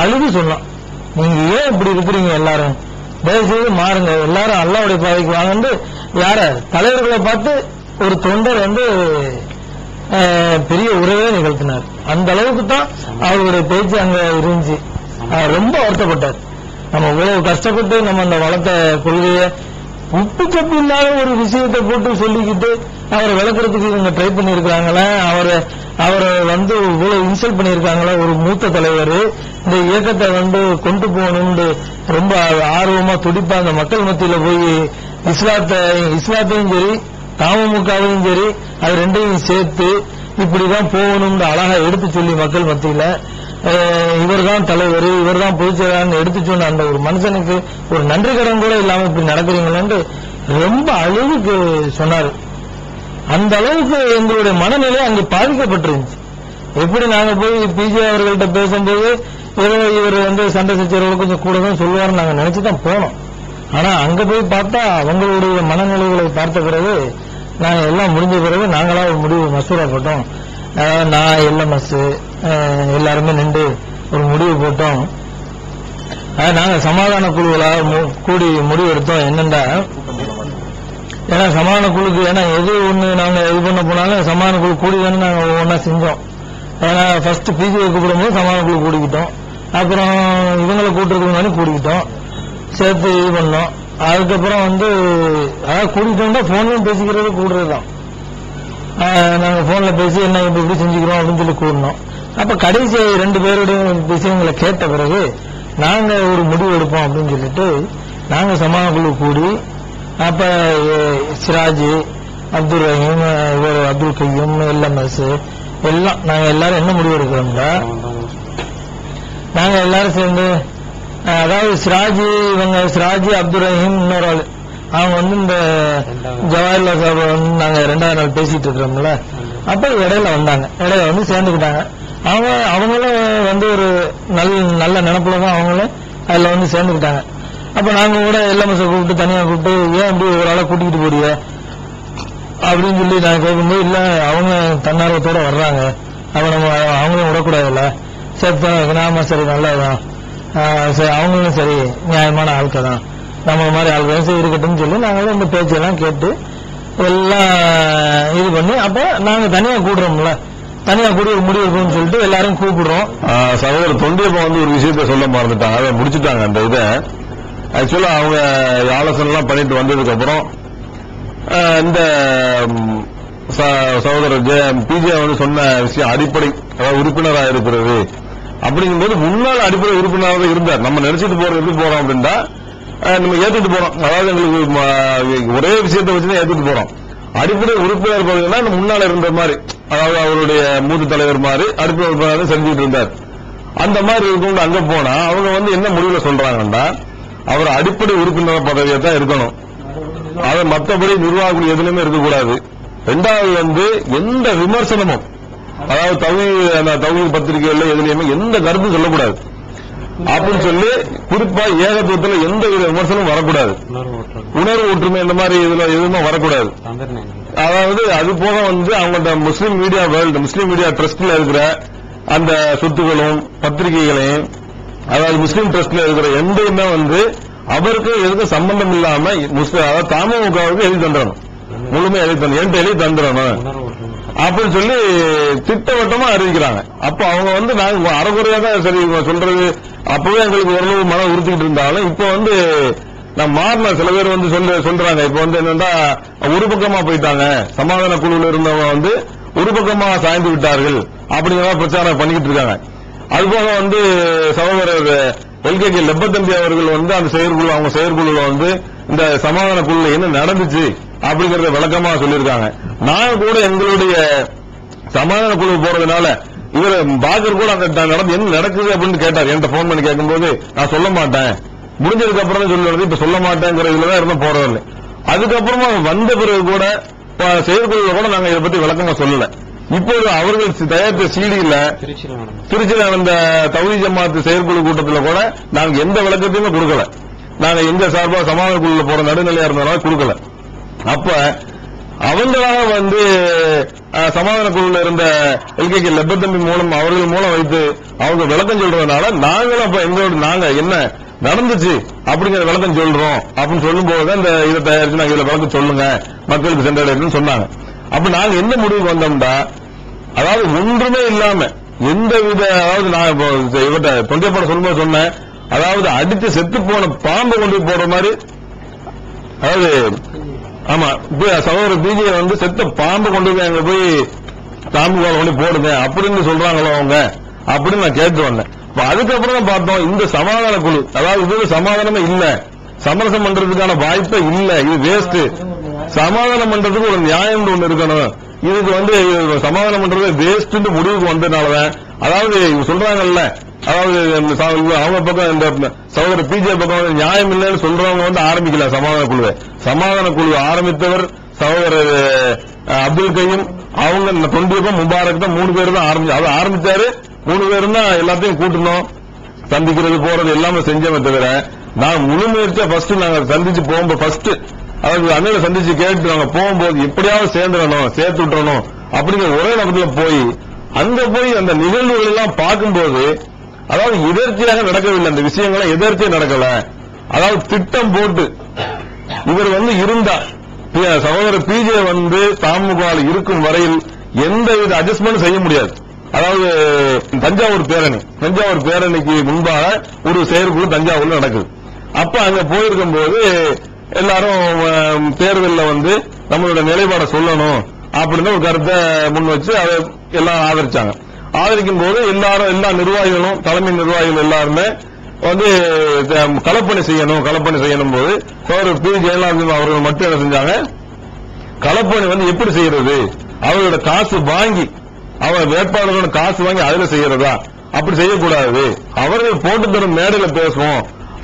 அழுது சொல்லலாம் நீங்க ஏன் இப்படி இருக்கிறீங்க எல்லாரும்? தயவு செய்து மாறுங்க. எல்லாரும் அல்லாவுடைய பாதைக்கு வாங்கன்னு யார? தலைவர்களை பார்த்து ஒரு தொண்டர் வந்து பெரிய உறவே நிகழ்த்தினார். அந்த அளவுக்கு தான் அவருடைய பேச்சு அங்க இருந்துச்சு. அவர் ரொம்ப வருத்தப்பட்டார். நம்ம இவ்வளவு கஷ்டப்பட்டு நம்ம அந்த வளர்த்த கொள்கையை உப்பு சப்பு இல்லாத ஒரு விஷயத்தை போட்டு சொல்லிக்கிட்டு அவரை விளக்குறதுக்கு இவங்க ட்ரை பண்ணிருக்கிறாங்களே அவரை அவரை வந்து இவ்வளவு இன்சல்ட் பண்ணியிருக்காங்களே? ஒரு மூத்த தலைவர். இந்த இயக்கத்தை வந்து கொண்டு போகணும்னு ரொம்ப ஆர்வமா துடிப்பா அந்த மக்கள் மத்தியில போய் இஸ்லாத்தை இஸ்லாத்தையும் சரி தமுகவையும் சரி அது ரெண்டையும் சேர்த்து இப்படிதான் போகணும்னு அழகா எடுத்து சொல்லி மக்கள் மத்தியில. இவர் தான் தலைவர் இவர் தான் பொதுச்செயலாளர் எடுத்து சொன்ன அந்த ஒரு மனுஷனுக்கு ஒரு நன்றி கடன் கூட இல்லாம இப்படி நடக்கிறீங்களேன்னு ரொம்ப அழுவுக்கு சொன்னாரு. அந்த அளவுக்கு எங்களுடைய மனநிலை அங்கு பாதிக்கப்பட்டிருந்துச்சு. எப்படி நாங்க போய் பிஜே அவர்கள்ட்ட பேசும்போது ஏதோ இவர் வந்து சண்டை சச்சரவு கொஞ்சம் கூட தான் சொல்லுவார்னு நாங்க நினைச்சுதான் போனோம். ஆனா அங்க போய் பார்த்தா அவங்களுடைய மனநிலைகளை பார்த்த பிறகு நாங்க எல்லாம் முடிஞ்ச பிறகு நாங்களா ஒரு முடிவு மசூரா போட்டோம். அதாவது நான் எல்எம்எஸ் எல்லாருமே நின்று ஒரு முடிவு போட்டோம். நாங்க சமாதான குழுவலாக மு- கூடி முடிவு எடுத்தோம் என்னென்னா ஏன்னா சமான குழுக்கு ஏன்னா எது ஒண்ணு நாங்க இது பண்ண போனாலும் சமான குழு கூடி தானே நாங்க ஒவ்வொன்றா செஞ்சோம். ஏன்னா ஃபர்ஸ்ட் பிஜிஐ கூப்பிடும்போது சமான குழு கூடிக்கிட்டோம். அப்புறம் இவங்களை கூட்டுறதுக்கு முன்னாடி கூடிக்கிட்டோம். சேர்த்து இது பண்ணோம். அதுக்கப்புறம் வந்து அதாவது கூட்டிட்டோம்னா போன்லயும் பேசிக்கிறது கூடுறது தான். நாங்க போன்ல பேசி என்ன இப்படி இப்படி செஞ்சுக்கிறோம் அப்படின்னு சொல்லி கூடணும் அப்ப கடைசி ரெண்டு பேருடைய விஷயங்களை கேட்ட பிறகு நாங்க ஒரு முடிவு எடுப்போம் அப்படின்னு சொல்லிட்டு நாங்க சமான குழு கூடி அப்ப சிராஜ் அப்துல் ரஹீம் இவர் அப்துல் கையும் எல்எம்எஸ் எல்லாம் நாங்க எல்லாரும் என்ன முடிவு எடுக்கிறோம்னா நாங்க எல்லாரும் சேர்ந்து அதாவது சிராஜி இவங்க சிராஜி அப்துல் ரஹீம் இன்னொரு ஆளு. அவங்க வந்து இந்த ஜவஹர்லால் சாஹிப் வந்து நாங்க ரெண்டாவது நாள் பேசிட்டு இருக்கிறோம்ல. அப்ப இடையில வந்தாங்க. இடையில வந்து சேர்ந்துக்கிட்டாங்க. அவங்க அவங்களும் வந்து ஒரு நல்ல நல்ல நினப்புல தான் அவங்களும் அதுல வந்து சேர்ந்துக்கிட்டாங்க. அப்ப நாங்க கூட எல்எம்எஸ் கூப்பிட்டு தனியா கூப்பிட்டு ஏன் இப்படி ஒரு ஆளை கூட்டிகிட்டு போறீங்க? அப்படின்னு சொல்லி நான் கேட்கும்போது இல்ல அவங்க தன்னார்வத்தோட வர்றாங்க. அவ நம்ம அவங்களும் விடக்கூடாதுல்ல. சரி நாம சரி நல்லதுதான். சரி அவங்களும் சரி நியாயமான ஆட்கள் தான் நம்ம மாதிரி ஆட்கள் சரி இருக்கட்டும்னு சொல்லி நாங்களும் இந்த பேச்செல்லாம் கேட்டு எல்லாம் இது பண்ணி அப்ப நாங்க தனியா கூடுறோம்ல. தனியா கூடி ஒரு முடிவு இருக்கும்னு சொல்லிட்டு எல்லாரும் கூப்பிடுறோம். சகோதரர் தொண்டியப்பா வந்து ஒரு விஷயத்த சொல்ல மறந்துட்டாங்க. அதை முடிச்சுட்டாங்க அந்த இதை. ஆக்சுவலாக அவங்க ஆலோசனைலாம் பண்ணிட்டு வந்ததுக்கப்புறம் இந்த ச- சகோதரர் பிஜே வந்து சொன்ன விஷயம் அடிப்படை அதாவது உறுப்பினராக இருக்கிறது. அப்படிங்கும்போது முன்னாள் அடிப்படை உறுப்பினராக இருந்தார். நம்ம நினைச்சிட்டு போறோம் எப்படி போறோம் அப்படின்னா நம்ம ஏத்துட்டு போறோம். அதாவது எங்களுக்கு ஒரே விஷயத்தை வச்சு தான் ஏத்துட்டு போறோம். அடிப்படை உறுப்பினர் பார்த்தீங்கன்னா முன்னால இருந்த மாதிரி அதாவது அவருடைய மூத்த தலைவர் மாதிரி அடிப்படை உறுப்பினர் செஞ்சுட்டு இருந்தார். அந்த மாதிரி இருக்கவங்க அங்க போனா அவங்க வந்து என்ன முடிவுல சொல்றாங்கன்னா அவர் அடிப்படை உறுப்பினர் பதவியை தான் இருக்கணும். அது மற்றபடி நிர்வாகம் எதுலையுமே இருக்கக்கூடாது. ரெண்டாவது வந்து எந்த விமர்சனமும் அதாவது தகுதி அந்த தவிர பத்திரிகைகள்ல எதுலையுமே எந்த கருத்தும் சொல்லக்கூடாது. அப்படின்னு சொல்லி குறிப்பா ஏகத்துவத்தில் எந்த வித விமர்சனமும் வரக்கூடாது. உணர்வு ஒற்றுமை இந்த மாதிரி இதுல எதுவுமே வரக்கூடாது. அதாவது அது போக வந்து அவங்கள்ட்ட Muslim media world Muslim media ட்ரஸ்ட்ல இருக்கிற அந்த சொத்துக்களும் பத்திரிகைகளையும் அதாவது முஸ்லீம் ட்ரஸ்ட்ல இருக்கிற எந்தையுமே வந்து அவருக்கு எதுக்கு சம்பந்தம் இல்லாம முஸ்லீம் அதாவது தமுகவுக்கு எழுதி தந்துடணும். முழுமையா எழுதி தந்து என்கிட்ட எழுதி தந்துடணும். அப்படின்னு சொல்லி திட்டவட்டமா அறிவிக்கிறாங்க. அப்ப அவங்க வந்து நாங்க அறகுறையா தான் சரி சொல்றது அப்பவே எங்களுக்கு ஓரளவு மனம் உறுத்திக்கிட்டு இருந்தாலும் இப்ப வந்து நான் மாறின சில பேர் வந்து சொல்ற சொல்றாங்க. இப்ப வந்து என்னன்னா ஒரு பக்கமா போயிட்டாங்க. சமாதான குழுவில் இருந்தவங்க வந்து ஒரு பக்கமா சாய்ந்து விட்டார்கள். அப்படிங்கிற பிரச்சாரம் பண்ணிக்கிட்டு இருக்காங்க. அதுபோக வந்து சகோதரர் எல்கேகே லெப்பத்தம்பி அவர்கள் வந்து அந்த செயற்குழு அவங்க செயற்குழுல வந்து இந்த சமாதான குழுல என்ன நடந்துச்சு அப்படிங்கறத விளக்கமா சொல்லியிருக்காங்க. நான் கூட எங்களுடைய சமாதான குழு போறதுனால இவர் பாகர் கூட அந்த நடந்து என்ன நடக்குது அப்படின்னு கேட்டார். என்கிட்ட போன் பண்ணி கேட்கும்போது நான் சொல்ல மாட்டேன். முடிஞ்சதுக்கு அப்புறம் தான் சொல்லுறது. இப்ப சொல்ல மாட்டேங்கிற இதுலதான் இருந்த போறதில்லை. அதுக்கப்புறமா வந்த பிறகு கூட செயற்குழுல கூட நாங்க இதை பத்தி விளக்கமா சொல்லல. இப்போது அவர்கள் தயாரித்த சீடியில திருச்சியில் நடந்த தகுதி ஜமாத்து செயற்குழு கூட்டத்துல கூட நாங்க எந்த விளக்கத்தையுமே கொடுக்கல. நாங்க எங்க சார்பா சமாதான குழுல போற நடுநிலையா இருந்தனால கொடுக்கல. அப்ப அவங்களாக வந்து சமாதான குழுல இருந்த எல்கேகே லெப்பத்தம்பி மூலம் அவர்கள் மூலம் வைத்து அவங்க விளக்கம் சொல்றதுனால நாங்களும் அப்ப எங்களோட நாங்க என்ன நடந்துச்சு அப்படிங்கிற விளக்கம் சொல்றோம் அப்படின்னு சொல்லும் போது இந்த இதை தயாரிச்சு நாங்க இதுல விளக்கம் சொல்லுங்க மக்களுக்கு சென்றடையணும்னு சொன்னாங்க. அப்ப நாங்க என்ன முடிவுக்கு வந்தோம்னா அதாவது ஒன்றுமே இல்லாம எந்த வித அதாவது நான் இப்போ இவர்கிட்ட படம் சொல்லும்போது சொன்னேன். அதாவது அடித்து செத்து போன பாம்பு கொண்டு போடுற மாதிரி அதாவது ஆமா இப்ப சகோதரர் பிஜே வந்து செத்த பாம்பு கொண்டு போய் அங்க போய் பாம்பு கோலம் கொண்டு போடுங்க அப்படின்னு சொல்றாங்களோ அவங்க? அப்படின்னு நான் கேட்டு வந்தேன். அதுக்கப்புறம் தான் பார்த்தோம் இந்த சமாதான குழு அதாவது இது சமாதானமே இல்ல. சமரசம் பண்றதுக்கான வாய்ப்பே இல்ல. இது வேஸ்ட் சமாதானம் பண்றதுக்கு ஒரு நியாயம் ஒண்ணு இருக்கணும். இதுக்கு வந்து சமாதானம் பண்றது வேஸ்ட் முடிவுக்கு வந்ததுனாலதான். அதாவது இவங்க சொல்றாங்கல்ல அதாவது அவங்க பக்கம் இந்த சகோதர பிஜே பக்கம் வந்து நியாயம் இல்லைன்னு சொல்றவங்க வந்து ஆரம்பிக்கல சமாதான குழுவை. சமாதான குழு ஆரம்பித்தவர் சகோதரர் அப்துல் கையும் அவங்க தொண்டியப்பம் முபாரக் தான் மூணு பேர் தான் ஆரம்பிச்சு அதை ஆரம்பிச்சாரு. மூணு பேரும் தான் எல்லாத்தையும் கூட்டணும் சந்திக்கிறது போறது எல்லாமே செஞ்சவன் தவிர நான் முழு முயற்சியா ஃபர்ஸ்ட் நாங்க சந்திச்சு போகும்போது ஃபர்ஸ்ட் அதாவது அண்ணனை சந்திச்சு கேட்டு நாங்க போகும்போது எப்படியாவது சேர்ந்துடணும் சேர்த்து விட்டுறணும் அப்படிங்கிற ஒரே நபத்துல போய் அங்க போய் அந்த நிகழ்வுகள் எல்லாம் பார்க்கும்போது அதாவது எதர்ச்சியாக நடக்கவில்லை அந்த விஷயங்களை எதர்ச்சியாக நடக்கல. அதாவது திட்டம் போட்டு இவர் வந்து இருந்தா சகோதரர் பிஜே வந்து தாமுகால இருக்கும் வரையில் எந்த வித அட்ஜஸ்ட்மெண்ட் செய்ய முடியாது. அதாவது தஞ்சாவூர் பேரணி தஞ்சாவூர் பேரணிக்கு முன்பாக ஒரு செயற்குழு தஞ்சாவூர்ல நடக்குது. அப்ப அங்க போயிருக்கும் போது எல்லாரும் தேர்தலில் தேர்தல்ல வந்து நம்மளோட நிலைப்பாடை சொல்லணும் அப்படின்னு ஒரு கருத்தை முன் வச்சு அதை எல்லாம் ஆதரிச்சாங்க. ஆதரிக்கும் போது எல்லாரும் எல்லா நிர்வாகிகளும் தலைமை நிர்வாகிகள் எல்லாருமே வந்து கலப்பணி செய்யணும் கலப்பணி செய்யணும் போது சோதரர் பி. ஜெயலலிதா அவர்கள் மட்டும் என்ன செஞ்சாங்க? கலப்பணி வந்து எப்படி செய்யறது? அவர்களோட காசு வாங்கி அவர் வேட்பாளர்களோட காசு வாங்கி அதுல செய்யறதா? அப்படி செய்யக்கூடாது. அவர்கள் போட்டு தரும் மேடையில பேசுவோம்.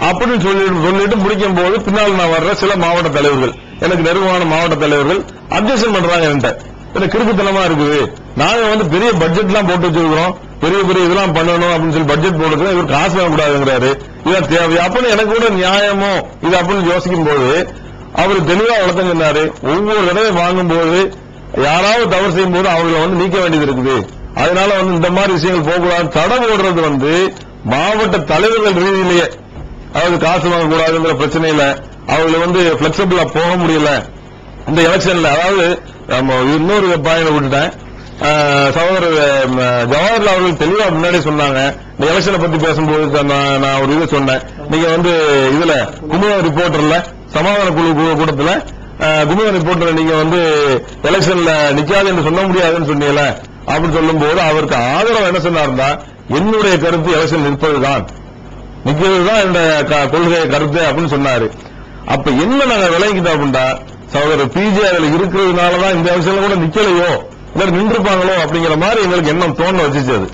அப்படின்னு சொல்லிட்டு சொல்லிட்டு முடிக்கும் போது பின்னால் நான் வர்ற சில மாவட்ட தலைவர்கள். எனக்கு நெருக்கமான மாவட்ட தலைவர்கள் அப்ஜெக்ஷன் பண்றாங்க என்கிட்ட. எனக்கு கிறுக்குத்தனமா இருக்குது. நாங்க வந்து பெரிய பட்ஜெட் எல்லாம் போட்டு வச்சிருக்கிறோம். பெரிய பெரிய இதெல்லாம் பண்ணணும் அப்படின்னு சொல்லி பட்ஜெட் போட்டுக்கிறோம் இவர் காசு வாங்கக்கூடாதுங்கிறாரு இதான் தேவை. அப்படின்னு எனக்கு கூட நியாயமோ இது அப்படின்னு யோசிக்கும் போது அவர் தெளிவா விளக்கம் சொன்னாரு. ஒவ்வொரு தடவை வாங்கும்போது யாராவது தவறு செய்யும் போது அவங்களை வந்து நீக்க வேண்டியது இருக்குது. அதனால வந்து இந்த மாதிரி விஷயங்கள் போகக்கூடாது தடை போடுறது வந்து மாவட்ட தலைவர்கள் ரீதியிலேயே அதாவது காசு வாங்கக்கூடாதுங்கிற பிரச்சனையில அவங்களை வந்து பிளெக்சிபிளா போக முடியல. இந்த எலெக்ஷன்ல அதாவது நம்ம இன்னொரு பாயிண்ட் விட்டுட்டேன். சகோதரர் ஜவஹர்லால் அவர்கள் தெளிவா முன்னாடி சொன்னாங்க. இந்த எலெக்ஷனை பத்தி பேசும்போது நான் நான் ஒரு இது சொன்னேன். நீங்க வந்து இதுல குமுதம் ரிப்போர்ட்டர்ல சமாதான குழு கு- கூட்டத்துல அஹ், குமுதம் ரிப்போர்ட்டர் நீங்க வந்து எலெக்ஷன்ல நிக்காது என்று சொல்ல முடியாதுன்னு சொன்னீங்கல்ல? அப்படின்னு சொல்லும் போது அவருக்கு ஆதரவு என்ன சொன்னார்னா என்னுடைய கருத்து எலெக்ஷன் நிற்பதுதான். நிக்கிறது தான் இந்த க- கொள்கை கருத்து அப்படின்னு சொன்னாரு. அப்ப என்ன நாங்க விளங்கிட்டோம் அப்படின்னா சகோதரர் பிஜே அதுல இருக்கிறதுனாலதான் இந்த விஷயம் கூட நிக்கலையோ இவர் நின்றுப்பாங்களோ அப்படிங்கிற மாதிரி எங்களுக்கு எண்ணம் தோண வச்சுச்சு அது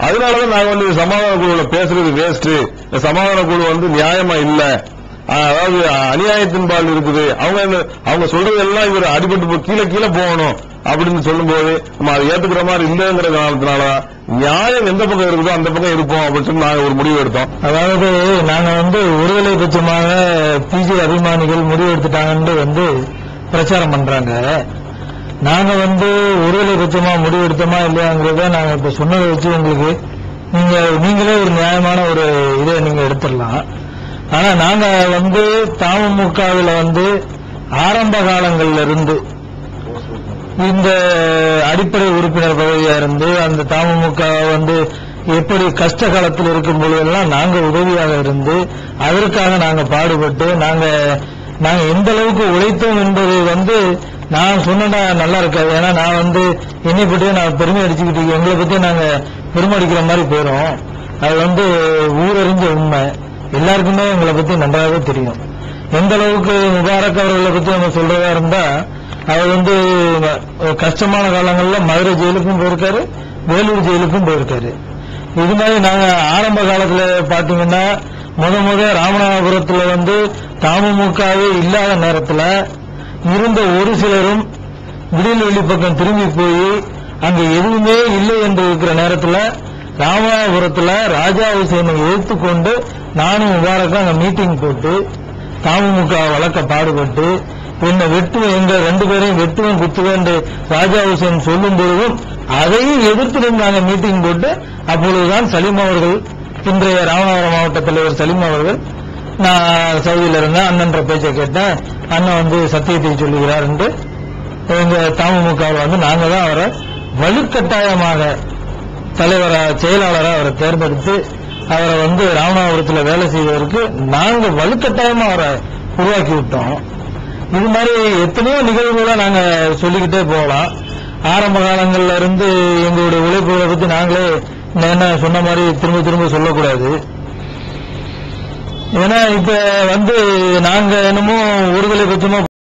அதனாலதான் நாங்க வந்து சமாதான குழுல பேசுறது வேஸ்ட் இந்த சமாதான குழு வந்து நியாயமா இல்ல. அதாவது அநியாயத்தின் பால் இருக்குது. அவங்க என்ன- அவங்க சொல்றது எல்லாம் இவர் அடிபட்டு கீழே கீழே போகணும். அப்படின்னு சொல்லும்போது நம்ம அதை ஏத்துக்கிற மாதிரி இல்லைங்கிற காரணத்தினால நியாயம் எந்த பக்கம் இருக்குதோ அந்த பக்கம் இருப்போம் அப்படின்னு சொல்லி நாங்க ஒரு முடிவு எடுத்தோம். அதாவது நாங்க வந்து ஒருதலை பட்சமாக பிஜே அபிமானிகள் முடிவெடுத்துட்டாங்கன்னு வந்து பிரச்சாரம் பண்றாங்க. நாங்க வந்து ஒருதலை பட்சமா முடிவெடுத்தோமா இல்லையாங்கிறத நாங்க இப்ப சொன்னதை வச்சு உங்களுக்கு நீங்க நீங்களே ஒரு நியாயமான ஒரு இதை நீங்க எடுத்துடலாம். ஆனா நாங்க வந்து தமுகவில் வந்து ஆரம்ப காலங்கள்ல இருந்து இந்த அடிப்படை உறுப்பினர் பதவியா இருந்து அந்த தமுக வந்து எப்படி கஷ்ட காலத்தில் இருக்கும் பொழுதெல்லாம் நாங்க உதவியாக இருந்து அதற்காக நாங்க பாடுபட்டு நாங்க நாங்க எந்த அளவுக்கு உழைத்தோம் என்பது வந்து நான் சொன்னா நல்லா இருக்காது. ஏன்னா நான் வந்து என்னை பற்றியும் நான் பெருமை அடிச்சுக்கிட்டு எங்களை பத்தி நாங்க பெருமை அடிக்கிற மாதிரி போயிடும் அது வந்து ஊரறிஞ்ச உண்மை. எல்லாருக்குமே எங்களை பத்தி நன்றாகவே தெரியும். எந்த அளவுக்கு முபாரக் அவர்களை பத்தி நம்ம சொல்றதா இருந்தா அவர் வந்து கஷ்டமான காலங்களில் மதுரை ஜெயிலுக்கும் போயிருக்காரு வேலூர் ஜெயிலுக்கும் போயிருக்காரு. இது மாதிரி நாங்கள் ஆரம்ப காலத்தில் பார்த்தீங்கன்னா முத முத ராமநாதபுரத்தில் வந்து தாமமுகவே இல்லாத நேரத்தில் இருந்த ஒரு சிலரும் விடியல்வெளி பக்கம் திரும்பி போய் அங்கே எதுவுமே இல்லை என்று இருக்கிற நேரத்தில் ராமநாதபுரத்தில் ராஜா ஹுசேனை எதிர்த்து கொண்டு நானும் முபாரக்கும் அங்கே மீட்டிங் போட்டு தமுக வழக்க பாடுபட்டு உன்னை வெட்டுவேன் எங்க ரெண்டு பேரையும் வெட்டுவேன் குத்துவேன் ராஜா ஹுசேன் சொல்லும் பொழுதும் அதையும் எதிர்த்து மீட்டிங் போட்டு அப்பொழுதுதான் சலீம் அவர்கள் இன்றைய ராமநாதபுரம் மாவட்ட தலைவர் சலீம் அவர்கள் நான் சவுதியில் இருந்தேன் அண்ணன்ற பேச்சை கேட்டேன் அண்ணன் வந்து சத்தியத்தை சொல்லுகிறார் என்று. எங்க தமுகவில் வந்து நாங்க தான் அவரை வலுக்கட்டாயமாக தலைவரா செயலாளராக அவரை தேர்ந்தெடுத்து அவரை வந்து ராமநாதபுரத்தில் வேலை செய்வதற்கு நாங்கள் வலுக்கட்டாயமாக அவரை உருவாக்கி விட்டோம். இது மாதிரி எத்தனையோ நிகழ்வுகளை நாங்க சொல்லிக்கிட்டே போகலாம். ஆரம்ப காலங்கள்ல இருந்து எங்களுடைய உழைப்புகளை பத்தி நாங்களே என்ன சொன்ன மாதிரி திரும்ப திரும்ப சொல்லக்கூடாது. ஏன்னா இப்ப வந்து நாங்க என்னமோ ஒருதலை பட்சமா